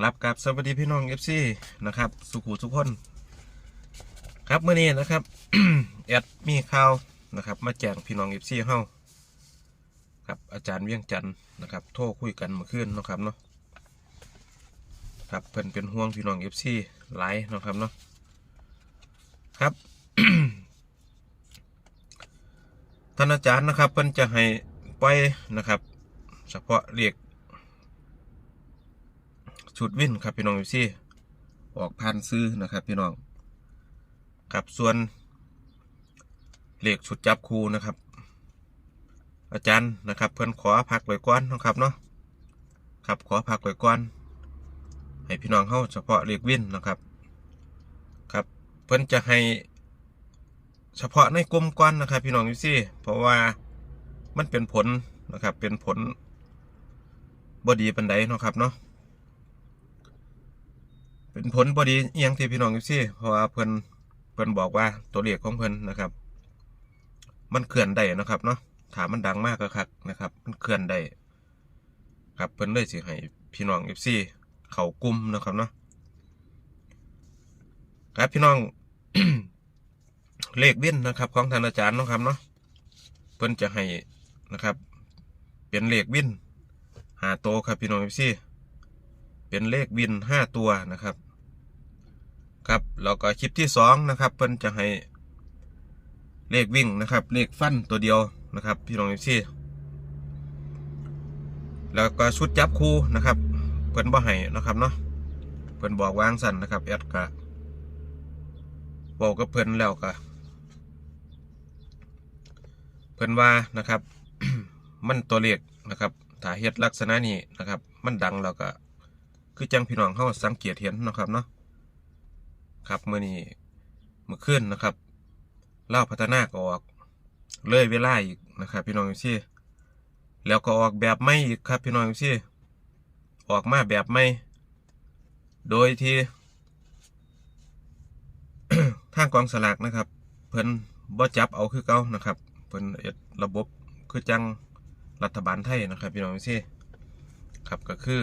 ครับกับสวัสดีพี่น้องเอฟซีนะครับ สุขุทุกคน ครับเมื่อนี้นะครับแอดมีข่าวนะครับ มาแจ้งพี่น้องเอฟซีเฮาครับอาจารย์เวียงจันทร์นะครับ โทรคุยกันเมื่อคืนนะครับเนาะครับเพิ่นเป็นห่วงพี่น้องเอฟซีหลายนะครับเนาะครับท่านอาจารย์นะครับเพิ่นจะให้ปล่อยนะครับ เฉพาะเรียก ชุดวินครับพี่น้องอยู่ซี่ออกพันซื้อนะครับพี่น้องครับส่วนเลขชุดจับคูนะครับ อาจารย์นะครับ เพื่อนขอพักไว้ก่อนนะครับเนาะครับขอพักไว้ก่อนให้พี่น้องเข้าเฉพาะเลขวินนะครับครับเพื่อนจะให้เฉพาะในกลุ่มก้อนนะครับ พี่น้องอยู่ซี่เพราะว่ามันเป็นผลนะครับเป็นผลบดีปันไดนะครับเนาะ เป็นผลบดีเอียงที่พี่น้องอยู่ซี่เพราะว่าเพิ่นเพิ่นบอกว่าตัวเลขของเพิ่นนะครับ มันเคลื่อนได้นะครับเนาะถามมันดังมากก็คักนะครับ มันเคลื่อนได้ครับเพิ่นเลยสิให้พี่น้องอยู่ซี่เขากุมนะครับเนาะครับพี่น้องเลขวินนะครับ ของท่านอาจารย์นะครับเนาะเพิ่นจะให้นะครับ เป็นเลขวินหาโตวครับพี่น้องอยู่ซี่เป็นเลขวินห้าตัวนะครับ ครับแล้วก็คลิปที่สองนะครับ เพิ่นจะให้เลขวิ่งนะครับ เลขฟันตัวเดียวนะครับ พี่น้องเอฟซีแล้วก็ชุดจับคู่นะครับ เพิ่นบ่ให้นะครับเนาะเพิ่นบอกวางสั่นนะครับแอดกะบอกกับเพิ่นแล้วก็เพิ่นว่านะครับ มันตัวเลขนะครับถ้าเฮ็ดลักษณะนี้นะครับ มันดังแล้วก็คือจังพี่น้องเขาสังเกตเห็นนะครับเนาะ ครับเมื่อนี้เมื่อคืนนะครับเล่าพัฒนาก็ออกเลยเวลาอีกนะครับ พี่น้องอยู่ซี่แล้วก็ออกแบบไม่อีกครับ พี่น้องอยู่ซี่ออกมาแบบไม่ โดยที่ทางกองสลากนะครับ เพิ่นบ่จับเอาคือเก่านะครับ เพิ่นระบบคือจังรัฐบาลไทยนะครับ พี่น้องอยู่ซี่ครับก็คือ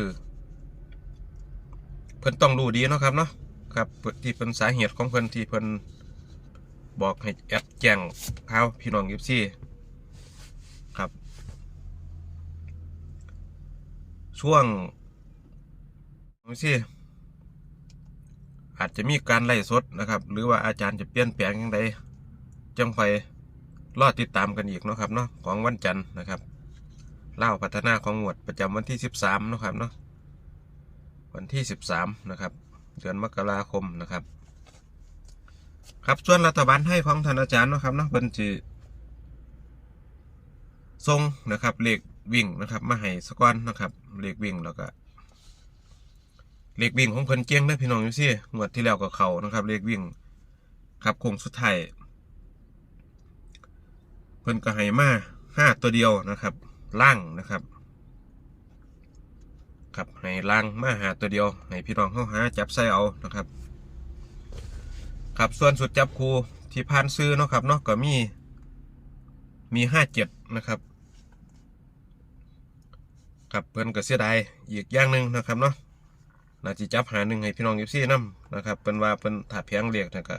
เพิ่นต้องรู้ดีเนาะครับเนาะ ครับที่เป็นสาเหตุของเพิ่นที่เพิ่นบอกให้แอดแจ้งข่าวพี่น้องยิบซี่ครับ ช่วงยิบซี่อาจจะมีการไล่สดนะครับ หรือว่าอาจารย์จะเปลี่ยนแปลงยังไงจังไฟรอดติดตามกันอีกเนาะครับเนาะของวันจันทร์นะครับเล่าพัฒนาของหมวดประจำวันที่ 13เนาะครับเนาะวันที่ 13 นะครับ เดือนมกราคมนะครับ ครับส่วนรัฐบาลให้ของท่านอาจารย์นะครับเนาะเพิ่นสิทรงนะครับเลขวิ่งนะครับ มาให้สกอนนะครับเลขวิ่งแล้วก็เลขวิ่งของเพิ่นเก่งได้อพี่น้องอยู่ซี่งวดที่แล้วก็เขานะครับ เลขวิ่งครับคงสุดท้ายเพิ่นก็ให้มาห้าตัวเดียวนะครับ ล่างนะครับ ครับให้ล่างมาหาตัวเดียว ให้พี่น้องเขาหาจับใส่เอานะครับ ครับส่วนสุดจับคูที่ผ่านซื้อเนาะครับเนาะก็มีมีห้าเจ็ดนะครับ ครับเพิ่นก็เสียดายอีกอย่างหนึ่งนะครับเนาะน่าจะจับหาหนึ่งให้พี่น้องยิบซี่น้ำนะครับเป็นว่าเป็นถาเพียงเรียกนะก็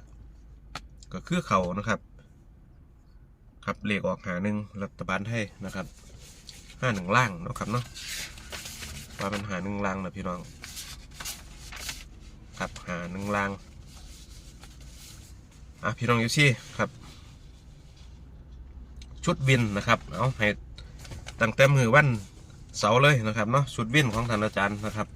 ก็คือเขานะครับ ครับเรียกออกหาหนึ่งรัฐบาลให้นะครับห้าหนึ่งล่างนะครับเนาะ ว่าเป็นหาหนึ่งลังนะพี่น้องครับหาหนึ่งลังอะพี่น้องอยู่ซี่ครับ ชุดวินนะครับเอาให้ตั้งแต่มือวันเสาเลยนะครับเนาะชุดวินของท่านอาจารย์นะครับ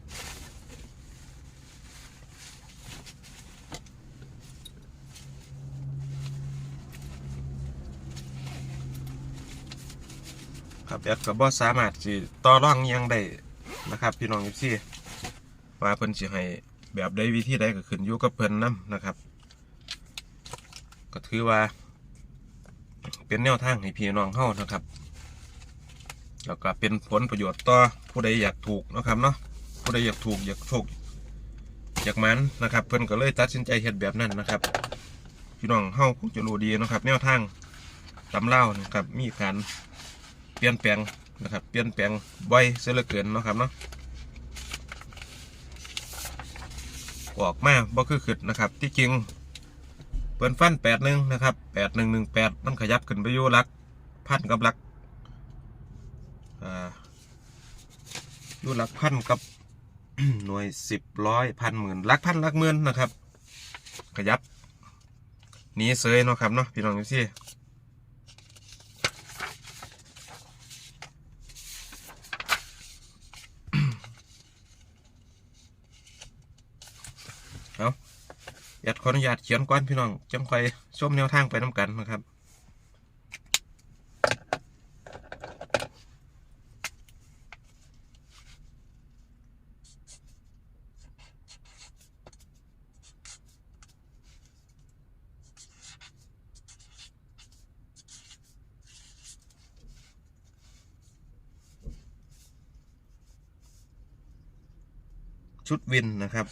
ครับแอดกับบอสามารถสิต่อร่องยังได้ นะครับ พี่น้องยิซี่ว่าเพิ่นสิให้แบบใดวิธีใดก็ขึ้นอยู่กับเพิ่นนํนะครับ ก็ถือว่า เป็นแนวทางให้พี่น้องเฮานะครับ แล้วก็เป็นผลประโยชน์ต่อผู้ใดอยากถูกนะครับเนาะผู้ใดอยากถูกอยากโชคอยากมันนะครับ เพิ่นก็เลยตัดสินใจเฮ็ดแบบนั้นนะครับ พี่น้องเฮาคงจะรู้ดีนะครับ แนวทางตำเล่านะครับมีการเปลี่ยนแปลง นะครับ เปลี่ยนแปลงบ่อยเสียเหลือเกินเนาะครับเนาะออกมาบ่คือขึ้นนะครับที่จริงเปิ้นฟันแปดหนึ่งนะครับแปดหนึ่งหนึ่งแปดมันขยับขึ้นไปอยู่หลักพันกับหลักอ่าอยู่หลักพันกับหน่วยสิบร้อยพันหมื่นหลักพันหลักหมื่นนะครับ ขยับนี้เสยเนาะครับเนาะพี่น้องอยู่ที่ เอาอยากขออนุญาตเขียนก่อนพี่น้องจังคอยชมแนวทางไปน้ำกันนะครับชุดวินนะครับ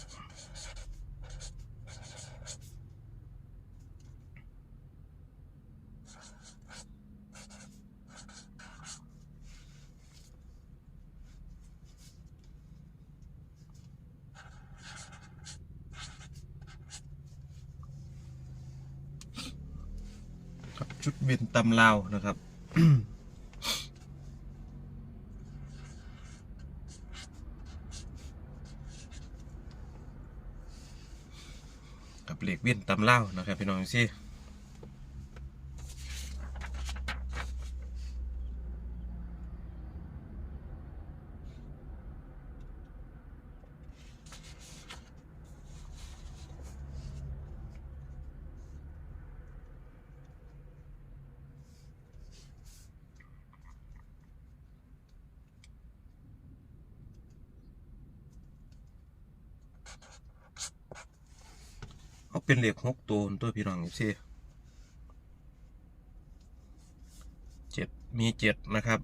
ชุดบินตำลาวนะครับ กับเหล็กวินตำเล่าวนะครับพี่น้องซี่ เป็นเหล็กหกตัวตัวพี่น้องสิเจ็ดมีเจ็ดนะครับ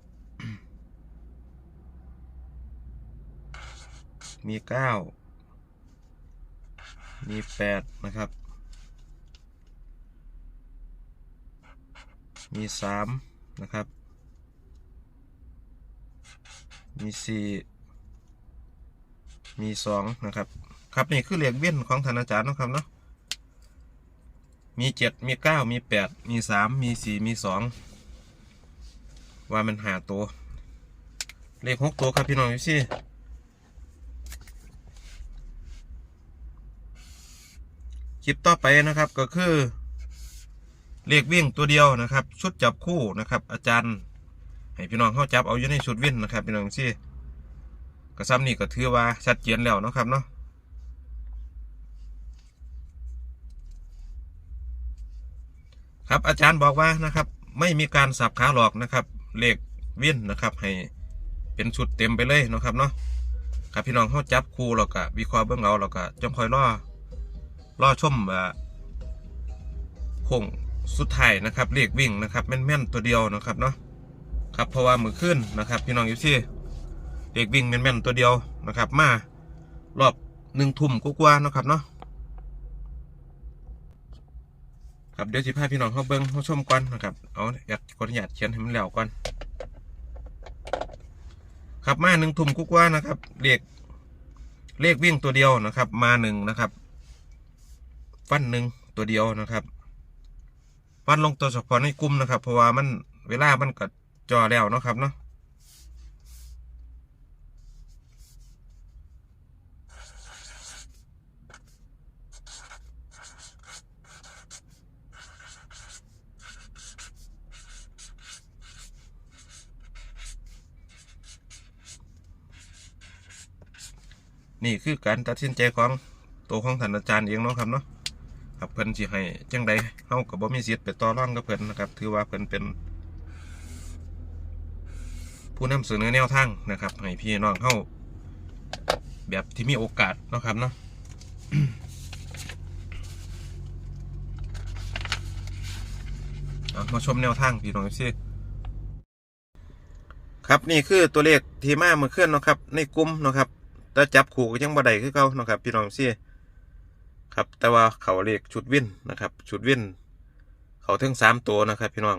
มีเก้ามีแปดนะครับ มีสามนะครับ มีสี่มีสองนะครับ ครับนี่คือเหล็กเบี้ยนของธนาจารย์นะครับเนาะ มีเจ็ดมีเก้ามีแปดมีสามมีสี่มีสองว่ามันหาตัว เลขหกตัวครับพี่น้องอยู่สิคลิปต่อไปนะครับก็คือเลขวิ่งตัวเดียวนะครับ ชุดจับคู่นะครับ อาจารย์ ให้พี่น้องเข้าจับเอาอยู่ในชุดวิ่งนะครับ พี่น้องสิกระซ้ำนี่ก็ถือว่าชัดเจนแล้วนะครับเนาะ ครับอาจารย์บอกว่านะครับ ไม่มีการสับขาหลอกนะครับเลขเวียนนะครับให้เป็นชุดเต็มไปเลยนะครับเนาะครับพี่น้องเขาจับคู่เราก็วิเคราะห์เบื้องเอาเราก็จงคอยรอรอชมอ่าโค้งสุดท้ายนะครับเลขวิ่งนะครับแม่นๆตัวเดียวนะครับเนาะครับเพราะว่ามือขึ้นนะครับ พี่น้องอยู่ที่เลขวิ่งแม่นๆตัวเดียวนะครับ มารอบหนึ่งทุ่มกว่าๆนะครับเนาะ ครับเดี๋ยวสิพาพี่น้องเขาเบิ้งเขาชมก่อนนะครับเอาแอดขออนุญาตเขียนให้มันแล้วก่อนครับมาหนึ่งทุ่มกุ๊กว่านะครับเลขเลขวิ่งตัวเดียวนะครับ มาหนึ่งนะครับ ฟันหนึ่งตัวเดียวนะครับฟันลงตัวเฉพาะในกลุ่มนะครับ เพราะว่ามันเวลามันกัดจอแล้วนะครับเนาะ นี่คือการตัดสินใจของตัวของท่านอาจารย์เองเนาะครับเนาะครับเพิ่นสิให้จังใดเฮาก็บ่มีสิทธิ์ไปต่อรองกับเพิ่นนะครับ ถือว่าเพิ่นเป็น ผู้นำเสนอแนวทางนะครับให้พี่น้องเฮาแบบที่มีโอกาสเนาะครับเนาะมาชมแนวทางพี่น้องซิครับนี่คือตัวเลขที่มาเมื่อเคลื่อนเนาะครับ ในกลุ่มเนาะครับ แต่จับขู่ก็ยังบ่ได้คือเก่าเนาะครับ พี่น้องซี่ครับ แต่ว่าเขาเรียกชุดวินนะครับ ชุดวิน เขาถึงสามตัวนะครับ พี่น้อง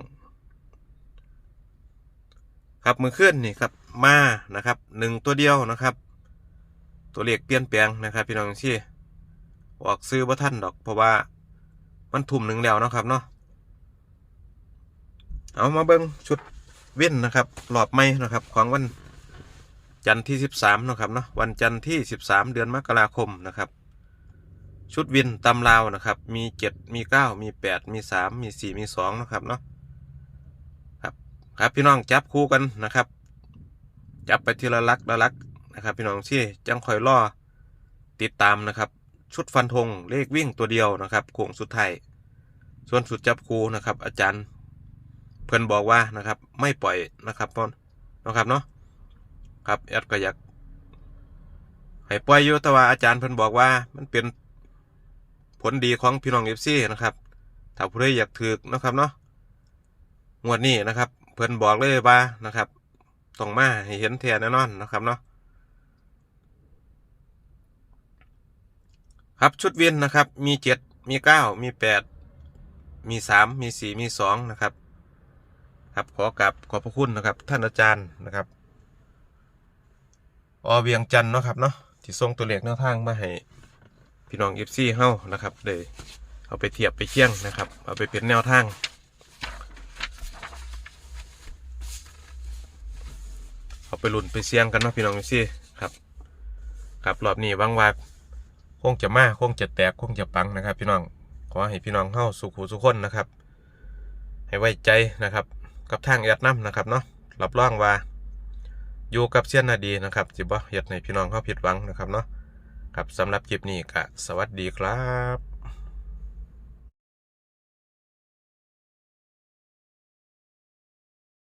ครับมือขึ้นนี่ครับ มานะครับหนึ่งตัวเดียวนะครับ ตัวเลขเปลี่ยนแปลงนะครับ พี่น้องซี่ออกซื้อบ่ท่านดอก เพราะว่ามันทุ่มหนึ่งแล้วเนาะครับเนาะเอามาเบิ่งชุดเว้นนะครับรอบใหม่นะครับ ของวัน จันทร์ที่สิบสามนะครับเนาะวันจันทร์ที่สิบสามเดือนมกราคมนะครับ ชุดวินตำลาวนะครับ มีเจ็ดมีเก้ามีแปดมีสามมีสี่มีสองนะครับเนาะครับครับพี่น้องจับคู่กันนะครับ จับไปทีละลักละลักนะครับพี่น้องที่จังคอยล่อติดตามนะครับ ชุดฟันธงเลขวิ่งตัวเดียวนะครับโค้งสุดท้ายส่วนสุดจับคู่นะครับ อาจารย์ เพื่อนบอกว่านะครับ ไม่ปล่อยนะครับพ่อนะครับเนาะ ครับแอดก็อยากให้ปล่อยอยู่แต่ว่าอาจารย์เพื่นบอกว่ามันเป็นผลดีของพี่น้องเอฟซีนะครับถ้าผู้ใดอยากถือนะครับเนาะงวดนี้นะครับ เพื่นบอกเลยว่านะครับต้องมาให้เห็นแทนแน่นอนนะครับเนาะครับชุดเวียนนะครับ มีเจ็ดมีเก้ามีแปดมีสามมีสี่มีสองนะครับ ครับขอกราบขอบพระคุณนะครับ ท่านอาจารย์นะครับ อเวียงจันทน์เนาะครับเนาะที่ส่งตัวเลขแนวทางมาให้พี่น้องเอฟซีเฮานะครับเลยเอาไปเทียบไปเคี่ยงนะครับ เอาไปเป็นแนวทางเอาไปลุ่นไปเสี่ยงกันเนาะพี่น้องเอฟซีครับครับรอบนี้วังว่าคงจะมาคงจะแตกคงจะปังนะครับ พี่น้องขอให้พี่น้องเฮาสุขูสุขคนนะครับ ให้ไว้ใจนะครับ กับทางแอดน้ำนะครับเนาะรับรองว่า อยู่กับเสี้ยนนาดีนะครับจิบ่เฮ็ดในพี่น้องเขาผิดหวังนะครับเนาะครับสำหรับคลิปนี้ก็สวัสดีครับ